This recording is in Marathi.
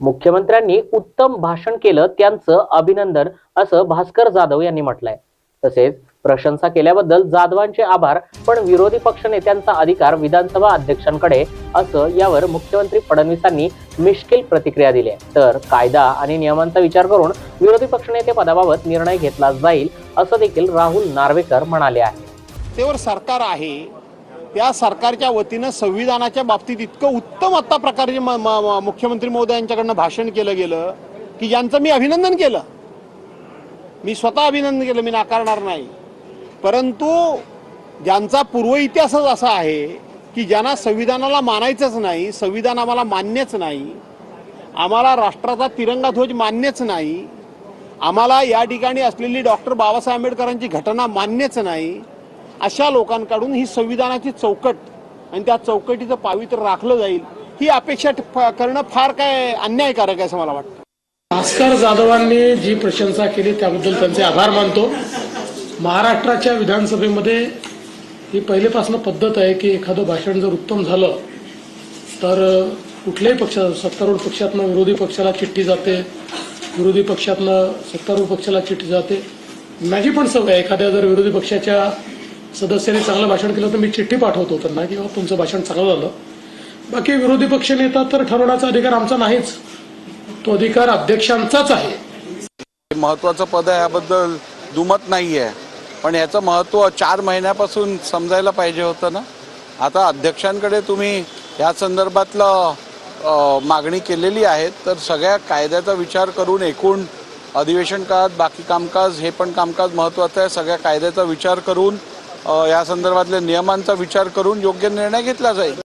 मुख्यमंत्र्यांनी उत्तम भाषण केलं त्यांचं अभिनंदन असं भास्कर जाधव यांनी म्हटलंय. तसेच प्रशंसा केल्याबद्दल जाधवांचे आभार पण विरोधी पक्षनेत्यांचा अधिकार विधानसभा अध्यक्षांकडे असं यावर मुख्यमंत्री फडणवीसांनी मिश्किल प्रतिक्रिया दिली तर कायदा आणि नियमांचा विचार करून विरोधी पक्षनेते पदाबाबत निर्णय घेतला जाईल असं देखील राहुल नार्वेकर म्हणाले आहे. सरकार आहे त्या सरकारच्या वतीनं संविधानाच्या बाबतीत इतकं उत्तम आत्ता प्रकारे म- म- म- मुख्यमंत्री महोदयांच्याकडनं भाषण केलं गेलं की ज्यांचं मी अभिनंदन केलं. मी स्वतः अभिनंदन केलं मी नाकारणार नाही. परंतु ज्यांचा पूर्व इतिहासच असा आहे की ज्यांना संविधानाला मानायचंच नाही संविधान आम्हाला मान्यच नाही आम्हाला राष्ट्राचा तिरंगा ध्वज मान्यच नाही आम्हाला या ठिकाणी असलेली डॉक्टर बाबासाहेब आंबेडकरांची घटना मान्यच नाही अशा लोकांकडून ही संविधानाची चौकट आणि त्या चौकटीचं पावित्र्य राखलं जाईल ही अपेक्षा करणं फार काय अन्यायकारक आहे असं मला वाटतं. भास्कर जाधवांनी जी प्रशंसा केली त्याबद्दल त्यांचे आभार मानतो. महाराष्ट्राच्या विधानसभेमध्ये ही पहिलेपासून पद्धत आहे की एखादं भाषण जर उत्तम झालं तर कुठल्याही पक्ष सत्तारूढ पक्षातनं विरोधी पक्षाला चिठ्ठी जाते विरोधी पक्षातनं सत्तारूढ पक्षाला चिठ्ठी जाते. माझी पण सवय एखाद्या जर विरोधी पक्षाच्या सदस्यांनी चांगलं भाषण केलं तर मी चिठ्ठी पाठवतो त्यांना की बाबा तुमचं भाषण चांगलं झालं. बाकी विरोधी पक्ष नेता तर ठरवण्याचा अधिकार आमचा नाहीच. तो अधिकार अध्यक्षांचाच आहे. महत्वाचं पद आहे याबद्दल दुमत नाही आहे पण याचं महत्त्व चार महिन्यापासून समजायला पाहिजे होतं ना? आता अध्यक्षांकडे तुम्ही या संदर्भातलं मागणी केलेली आहे तर सगळ्या कायद्याचा विचार करून एकूण अधिवेशन काळात बाकी कामकाज हे पण कामकाज महत्त्वाचं आहे सगळ्या कायद्याचा विचार करून या संदर्भातल्या नियमांचा विचार करून योग्य निर्णय घेतला जाईल.